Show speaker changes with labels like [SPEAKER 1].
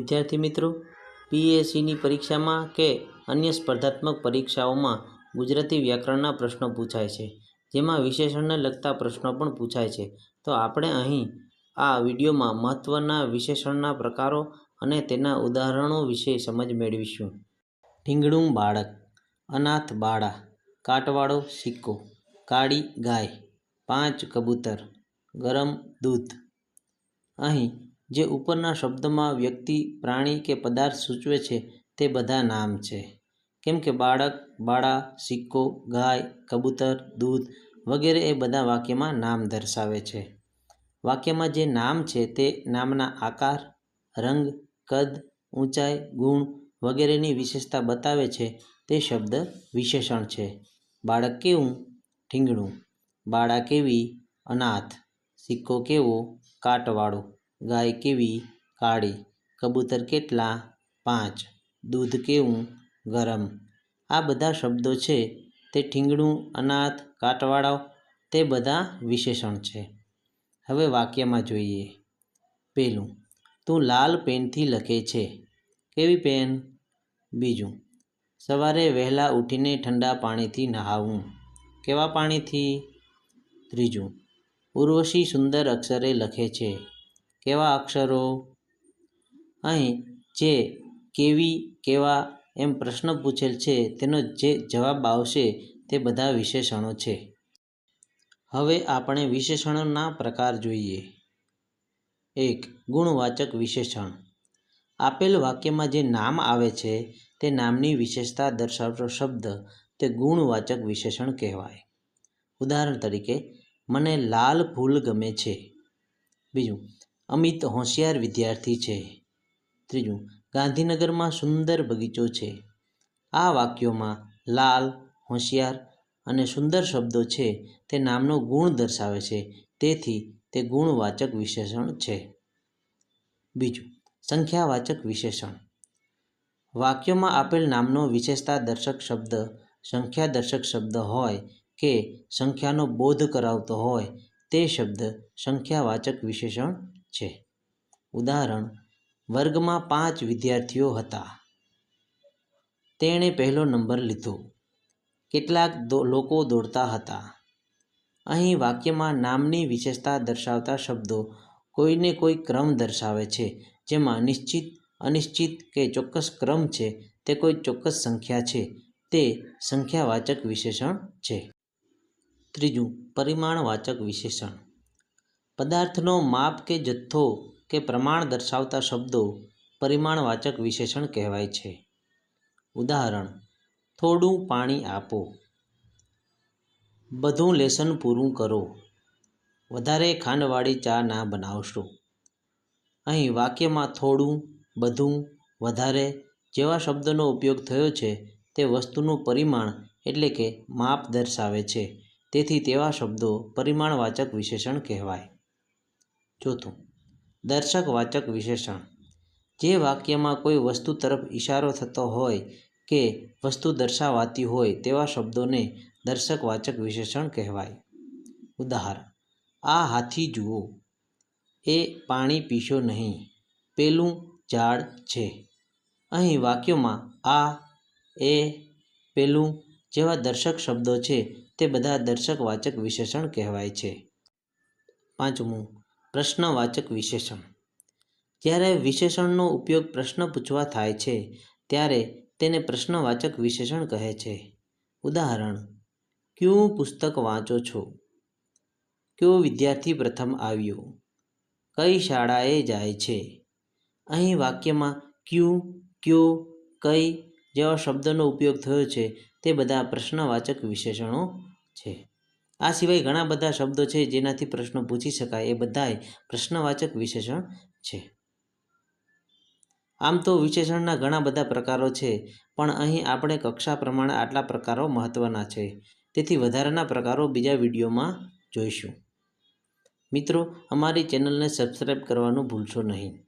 [SPEAKER 1] વિદ્યાર્થી મિત્રો પીએસસીની પરીક્ષામાં કે અન્ય સ્પર્ધાત્મક પરીક્ષાઓમાં ગુજરાતી વ્યાકરણના પ્રશ્નો પૂછાય છે, જેમાં વિશેષણને લગતા પ્રશ્નો પણ પૂછાય છે. તો આપણે અહીં આ વિડીયોમાં મહત્ત્વના વિશેષણના પ્રકારો અને તેના ઉદાહરણો વિશે સમજ મેળવીશું. ઢીંગણું બાળક, અનાથ બાળા, કાટવાળો સિક્કો, કાળી ગાય, પાંચ કબૂતર, ગરમ દૂધ. અહીં જે ઉપરના શબ્દમાં વ્યક્તિ, પ્રાણી કે પદાર્થ સૂચવે છે, તે બધા નામ છે. કેમ કે બાળક, બાળા, સિક્કો, ગાય, કબૂતર, દૂધ વગેરે એ બધા વાક્યમાં નામ દર્શાવે છે. વાક્યમાં જે નામ છે તે નામના આકાર, રંગ, કદ, ઊંચાઈ, ગુણ વગેરેની વિશેષતા બતાવે છે, તે શબ્દ વિશેષણ છે. બાળક કેવું? ઠીંગણું બાળા કેવી? અનાથ. સિક્કો કેવો? કાટવાળો. ગાય કેવી કાળી, કબૂતર કેટલા, પાંચ, દૂધ કેવું, ગરમ. આ બધા શબ્દો છે, તે ઠીંગણું અનાથ કાટવાળા તે બધા વિશેષણ છે. હવે વાક્યમાં જોઈએ. પહેલું તું લાલ પેનથી લખે છે. કેવી પેન? બીજું, સવારે વહેલા ઉઠીને ઠંડા પાણીથી નહાવું. કેવા પાણીથી? ત્રીજું, ઉર્વશી સુંદર અક્ષરે લખે છે. કેવા અક્ષરો? અહીં જે કેવી, કેવા એમ પ્રશ્ન પૂછેલ છે, તેનો જે જવાબ આવશે તે બધા વિશેષણો છે. હવે આપણે વિશેષણોના પ્રકાર જોઈએ. એક, ગુણવાચક વિશેષણ. આપેલ વાક્યમાં જે નામ આવે છે, તે નામની વિશેષતા દર્શાવતો શબ્દ તે ગુણવાચક વિશેષણ કહેવાય. ઉદાહરણ તરીકે, મને લાલ ફૂલ ગમે છે. બીજું અમિત હોશિયાર વિદ્યાર્થી છે. ત્રીજું, ગાંધીનગરમાં સુંદર બગીચો છે. આ વાક્યોમાં લાલ, હોશિયાર અને સુંદર શબ્દો છે. તે નામનો ગુણ દર્શાવે છે. તેથી તે ગુણવાચક વિશેષણ છે. બીજું, સંખ્યાવાચક વિશેષણ. વાક્યોમાં આપેલ નામનો વિશેષતા દર્શક શબ્દ સંખ્યા દર્શક શબ્દ હોય કે સંખ્યાનો બોધ કરાવતો હોય, તે શબ્દ સંખ્યાવાચક વિશેષણ છે. ઉદાહરણ, વર્ગમાં પાંચ વિદ્યાર્થીઓ હતા. તેણે પહેલો નંબર લીધો. કેટલાક લોકો દોડતા હતા. અહીં વાક્યમાં નામની વિશેષતા દર્શાવતા શબ્દો કોઈને કોઈ ક્રમ દર્શાવે છે, જેમાં નિશ્ચિત, અનિશ્ચિત કે ચોક્કસ ક્રમ છે, તે કોઈ ચોક્કસ સંખ્યા છે, તે સંખ્યાવાચક વિશેષણ છે. ત્રીજું, પરિમાણવાચક વિશેષણ. પદાર્થનો માપ કે જથ્થો કે પ્રમાણ દર્શાવતા શબ્દો પરિમાણવાચક વિશેષણ કહેવાય છે. ઉદાહરણ, થોડું પાણી આપો. બધું લેસન પૂરું કરો. વધારે ખાંડવાળી ચા ના બનાવશો. અહીં વાક્યમાં થોડું, બધું, વધારે જેવા શબ્દોનો ઉપયોગ થયો છે તે વસ્તુનું પરિમાણ એટલે કે માપ દર્શાવે છે. તેથી તેવા શબ્દો પરિમાણવાચક વિશેષણ કહેવાય. ચોથું દર્શકવાચક વિશેષણ. જે વાક્યમાં કોઈ વસ્તુ તરફ ઇશારો થતો હોય કે વસ્તુ દર્શાવાતી હોય તેવા શબ્દોને દર્શકવાચક વિશેષણ કહેવાય. ઉદાહરણ, આ હાથી જુઓ. એ પાણી પીશો નહીં, પેલું ઝાડ છે. અહીં વાક્યોમાં આ, એ, પેલું જેવા દર્શક શબ્દો છે તે બધા દર્શકવાચક વિશેષણ કહેવાય છે. પાંચમું પ્રશ્નવાચક વિશેષણ. જ્યારે વિશેષણનો ઉપયોગ પ્રશ્ન પૂછવા થાય છે, ત્યારે તેને પ્રશ્નવાચક વિશેષણ કહે છે. ઉદાહરણ, કયું પુસ્તક વાંચો છો? કયો વિદ્યાર્થી પ્રથમ આવ્યો? કઈ શાળાએ જાય છે? અહીં વાક્યમાં ક્યું, કયો, કઈ જેવા શબ્દનો ઉપયોગ થયો છે, તે બધા પ્રશ્નવાચક વિશેષણો છે. આ સિવાય ઘણા બધા શબ્દો છે જેનાથી પ્રશ્નો પૂછી શકાય. એ બધાય પ્રશ્નવાચક વિશેષણ છે. આમ તો વિશેષણના ઘણા બધા પ્રકારો છે, પણ અહીં આપણે કક્ષા પ્રમાણે આટલા પ્રકારો મહત્ત્વના છે. તેથી વધારાના પ્રકારો બીજા વિડીયોમાં જોઈશું. મિત્રો, અમારી ચેનલને સબસ્ક્રાઈબ કરવાનું ભૂલશો નહીં.